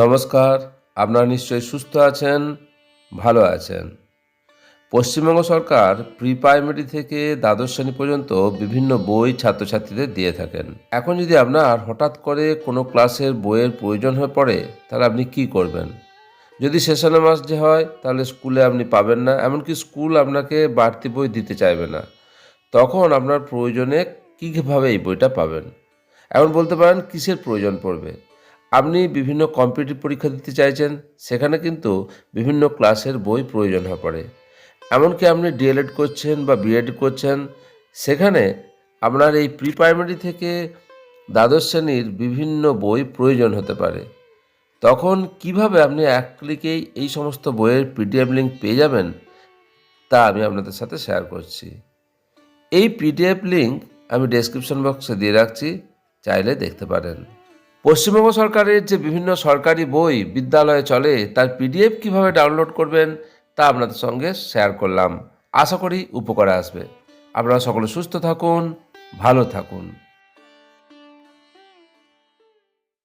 নমস্কার, আপনারা নিশ্চয়ই সুস্থ আছেন, ভালো আছেন। পশ্চিমবঙ্গ সরকার প্রি প্রাইমারি থেকে দ্বাদশ শ্রেণি পর্যন্ত বিভিন্ন বই ছাত্রছাত্রীদের দিয়ে থাকেন। এখন যদি আপনার হঠাৎ করে কোনো ক্লাসের বইয়ের প্রয়োজন হয়ে পড়ে, তাহলে আপনি কি করবেন? যদি সেশনে মাস যে হয়, তাহলে স্কুলে আপনি পাবেন না, এমনকি স্কুল আপনাকে বাড়তি বই দিতে চাইবে না। তখন আপনার প্রয়োজনে কীভাবে এই বইটা পাবেন? এখন বলতে পারেন, কিসের প্রয়োজন পড়বে? আপনি বিভিন্ন কম্পিটিটিভ পরীক্ষা দিতে চাইছেন, সেখানে কিন্তু বিভিন্ন ক্লাসের বই প্রয়োজন হয়ে পড়ে। এমনকি আপনি ডিএলএড করছেন বা বিএড করছেন, সেখানে আপনার এই প্রি প্রাইমারি থেকে দ্বাদশ শ্রেণির বিভিন্ন বই প্রয়োজন হতে পারে। তখন কীভাবে আপনি এক ক্লিকেই এই সমস্ত বইয়ের পিডিএফ লিঙ্ক পেয়ে যাবেন, তা আমি আপনাদের সাথে শেয়ার করছি। এই পিডিএফ লিঙ্ক আমি ডেসক্রিপশন বক্সে দিয়ে রাখছি, চাইলে দেখতে পারেন। পশ্চিমবঙ্গ সরকারের যে বিভিন্ন সরকারি বই বিদ্যালয়ে চলে, তার পিডিএফ কীভাবে ডাউনলোড করবেন তা আপনাদের সঙ্গে শেয়ার করলাম। আশা করি উপকারে আসবে। আপনারা সকলে সুস্থ থাকুন, ভালো থাকুন।